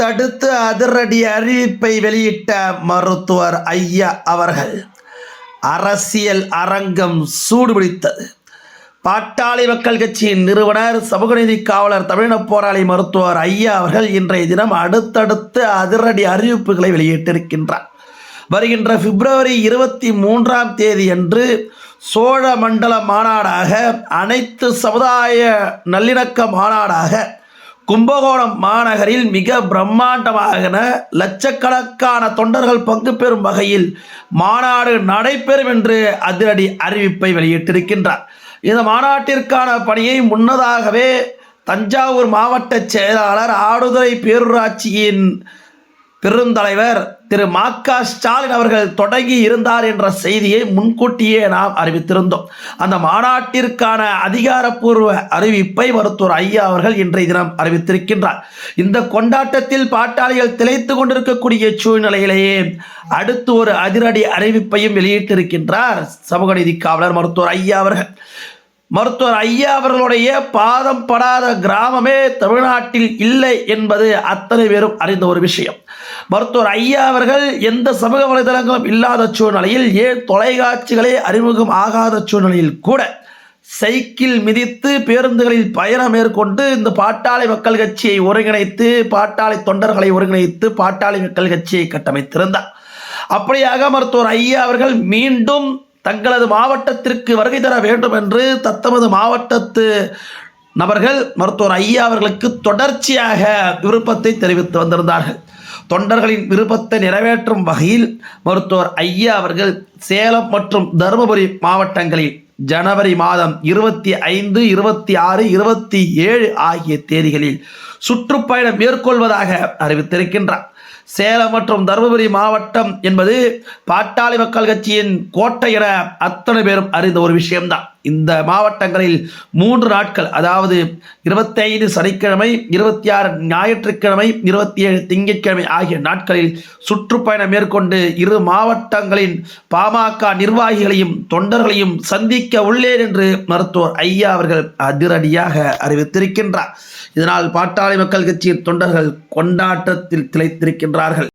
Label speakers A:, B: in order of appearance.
A: தடுத்து அதிரடி அறிவிப்பை வெளியிட்ட மருத்துவர் ஐயா அவர்கள் அரசியல் அரங்கம் சூடுபிடித்தது. பாட்டாளி மக்கள் கட்சியின் நிறுவனர் சமூகநீதி காவலர் தமிழின போராளி மருத்துவர் ஐயா அவர்கள் இன்றைய தினம் அடுத்தடுத்து அதிரடி அறிவிப்புகளை வெளியிட்டிருக்கின்றார். வருகின்ற பிப்ரவரி இருபத்தி மூன்றாம் தேதி அன்று சோழ மண்டல மாநாடாக அனைத்து சமுதாய நல்லிணக்க மாநாடாக கும்பகோணம் மாநகரில் மிக பிரம்மாண்டமாக லட்சக்கணக்கான தொண்டர்கள் பங்கு பெறும் வகையில் மாநாடு நடைபெறும் என்று அதிரடி அறிவிப்பை வெளியிட்டிருக்கின்றார். இந்த மாநாட்டிற்கான பணியை முன்னதாகவே தஞ்சாவூர் மாவட்ட செயலாளர் ஆடுதுறை பேரூராட்சியின் பெருந்தலைவர் திரு மா க ஸ்டாலின் அவர்கள் தொடங்கி இருந்தார் என்ற செய்தியை முன்கூட்டியே நாம் அறிவித்திருந்தோம். அந்த மாநாட்டிற்கான அதிகாரப்பூர்வ அறிவிப்பை மருத்துவர் ஐயா அவர்கள் இன்றைய தினம் அறிவித்திருக்கின்றார். இந்த கொண்டாட்டத்தில் பாட்டாளிகள் திளைத்து கொண்டிருக்கக்கூடிய சூழ்நிலையிலேயே அடுத்து ஒரு அதிரடி அறிவிப்பையும் வெளியிட்டிருக்கின்றார் சமூக நீதி காவலர் மருத்துவர் ஐயா அவர்கள். மருத்துவர் ஐயா அவர்களுடைய பாதம் படாத கிராமமே தமிழ்நாட்டில் இல்லை என்பது அத்தனை பேரும் அறிந்த ஒரு விஷயம். மருத்துவர் ஐயா அவர்கள் எந்த சமூக வலைதளங்களும் இல்லாத சூழ்நிலையில் ஏன் தொலைக்காட்சிகளே அறிமுகம் ஆகாத சூழ்நிலையில் கூட சைக்கிள் மிதித்து பேருந்துகளில் பயணம் மேற்கொண்டு இந்த பாட்டாளி மக்கள் கட்சியை ஒருங்கிணைத்து பாட்டாளி தொண்டர்களை ஒருங்கிணைத்து பாட்டாளி மக்கள் கட்சியை கட்டமைத்திருந்தார். அப்படியாக மருத்துவர் ஐயா அவர்கள் மீண்டும் தங்களது மாவட்டத்திற்கு வருகை தர வேண்டும் என்று தத்தமது மாவட்டத்து நபர்கள் மருத்துவர் ஐயா அவர்களுக்கு தொடர்ச்சியாக விருப்பத்தை தெரிவித்து வந்திருந்தார்கள். தொண்டர்களின் விருப்பத்தை நிறைவேற்றும் வகையில் மருத்துவர் ஐயா அவர்கள் சேலம் மற்றும் தருமபுரி மாவட்டங்களில் ஜனவரி மாதம் இருபத்தி ஐந்து இருபத்தி ஆறு இருபத்தி ஏழு ஆகிய தேதிகளில் சுற்றுப்பயணம் மேற்கொள்வதாக அறிவித்திருக்கின்றார். சேலம் மற்றும் தருமபுரி மாவட்டம் என்பது பாட்டாளி மக்கள் கட்சியின் கோட்டை என அத்தனை பேரும் அறிந்த ஒரு விஷயம்தான். இந்த மாவட்டங்களில் மூன்று நாட்கள் அதாவது இருபத்தைந்து சனிக்கிழமை இருபத்தி ஆறு ஞாயிற்றுக்கிழமை இருபத்தி ஏழு திங்கட்கிழமை ஆகிய நாட்களில் சுற்றுப்பயணம் மேற்கொண்டு இரு மாவட்டங்களின் பாமக நிர்வாகிகளையும் தொண்டர்களையும் சந்திக்க உள்ளேன் என்று மருத்துவர் ஐயா அவர்கள் அதிரடியாக அறிவித்திருக்கின்றார். இதனால் பாட்டாளி மக்கள் கட்சியின் தொண்டர்கள் கொண்டாட்டத்தில் திளைத்திருக்கின்றார்கள்.